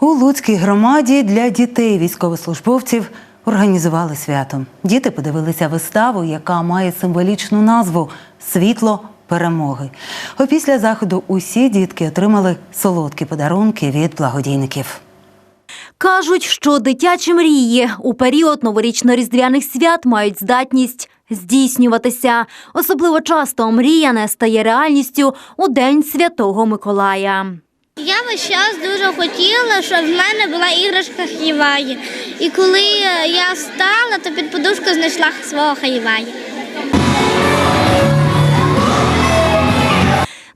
У Луцькій громаді для дітей військовослужбовців організували свято. Діти подивилися виставу, яка має символічну назву Світло перемоги. Опісля заходу усі дітки отримали солодкі подарунки від благодійників. Кажуть, що дитячі мрії у період новорічно-різдвяних свят мають здатність здійснюватися. Особливо часто мрія не стає реальністю у День Святого Миколая. Я весь час дуже хотіла, щоб в мене була іграшка Хаїваї. І коли е, я стала, то під подушку знайшла свого Хаїваї.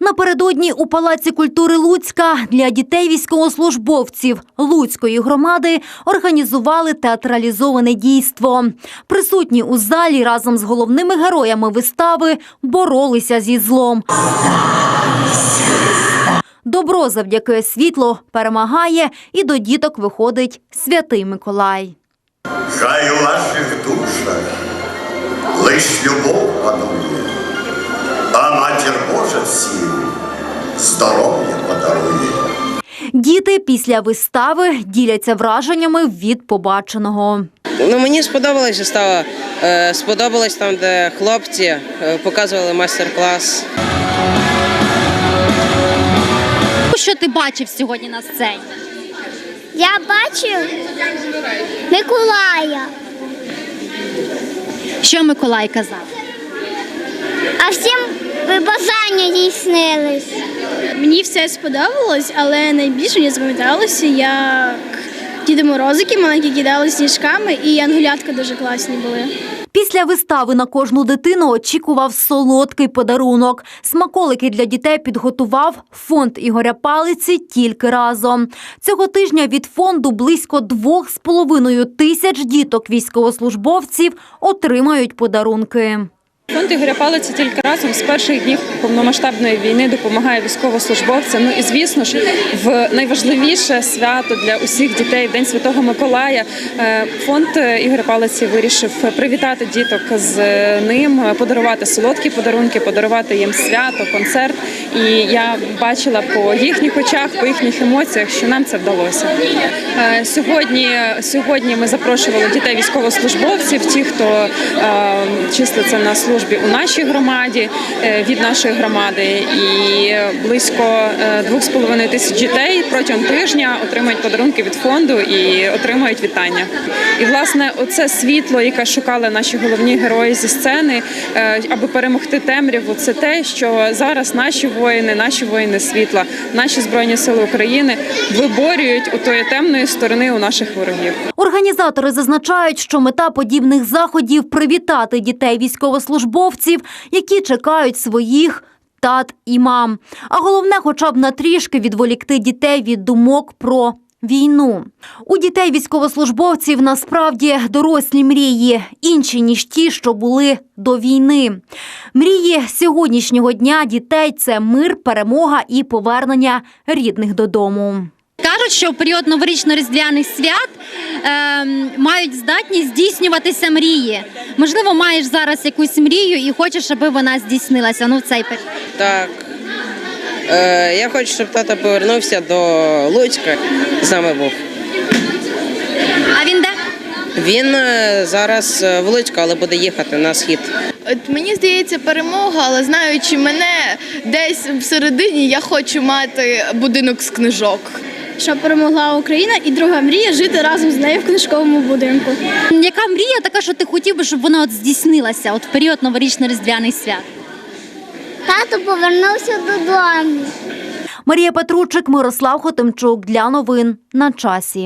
Напередодні у Палаці культури Луцька для дітей військовослужбовців Луцької громади організували театралізоване дійство. Присутні у залі разом з головними героями вистави боролися зі злом. Добро завдяки світлу перемагає, і до діток виходить святий Миколай. Хай у ваших душах лиш любов панує, а матір Божа всім здоров'я подарує. Діти після вистави діляться враженнями від побаченого. Ну, мені сподобалось вистава. Е, Сподобалось там, де хлопці е, показували майстер-клас. Ти бачив сьогодні на сцені? Я бачив Миколая, Що Миколай казав? а всім бажання дійснились. Мені все сподобалось, але найбільше мені запам'яталося, як Діди Морозики маленькі кидали сніжками, і янголятка дуже класні були. Після вистави на кожну дитину очікував солодкий подарунок. Смаколики для дітей підготував фонд Ігоря Палиці тільки разом. Цього тижня від фонду близько двох з половиною тисяч діток військовослужбовців отримають подарунки. Фонд Ігоря Палиця тільки разом з перших днів повномасштабної війни допомагає військовослужбовцям. Ну і звісно ж, в найважливіше свято для усіх дітей День Святого Миколая. е, Фонд Ігоря Палиці вирішив привітати діток з ним, подарувати солодкі подарунки, подарувати їм свято, концерт. І я бачила по їхніх очах, по їхніх емоціях, що нам це вдалося. Е, Сьогодні, сьогодні ми запрошували дітей військовослужбовців, ті, хто е, числиться на службі у нашій громаді е, від нашої громади, і близько е, двох з половиною тисяч дітей протягом тижня отримують подарунки від фонду і отримують вітання. І власне, оце світло, яке шукали наші головні герої зі сцени, аби перемогти темряву, це те, що зараз наші воїни, наші воїни світла, наші збройні сили України виборюють у тої темної сторони у наших ворогів. Організатори зазначають, що мета подібних заходів привітати дітей військовослужбовців, які чекають своїх. Тат і мам. А головне, хоча б на трішки відволікти дітей від думок про війну. У дітей військовослужбовців насправді дорослі мрії, інші ніж ті, що були до війни. Мрії сьогоднішнього дня дітей це мир, перемога і повернення рідних додому. Кажуть, що в період новорічно-різдвяних свят ем, мають здатність здійснюватися мрії. Можливо, маєш зараз якусь мрію і хочеш, аби вона здійснилася. Ну, в цей період. Так. Е, Я хочу, щоб тато повернувся до Луцька. З нами був. А він де? Він е, зараз е, в Луцьку, але буде їхати на схід. От мені здається, перемога, але знаючи мене, десь всередині я хочу мати будинок з книжок. Щоб перемогла Україна, і друга мрія жити разом з нею в книжковому будинку. Яка мрія така, що ти хотів би, щоб вона от здійснилася от в період новорічно-різдвяних свят? Тато повернувся додому. Марія Петручик, Мирослав Хотимчук для новин на часі.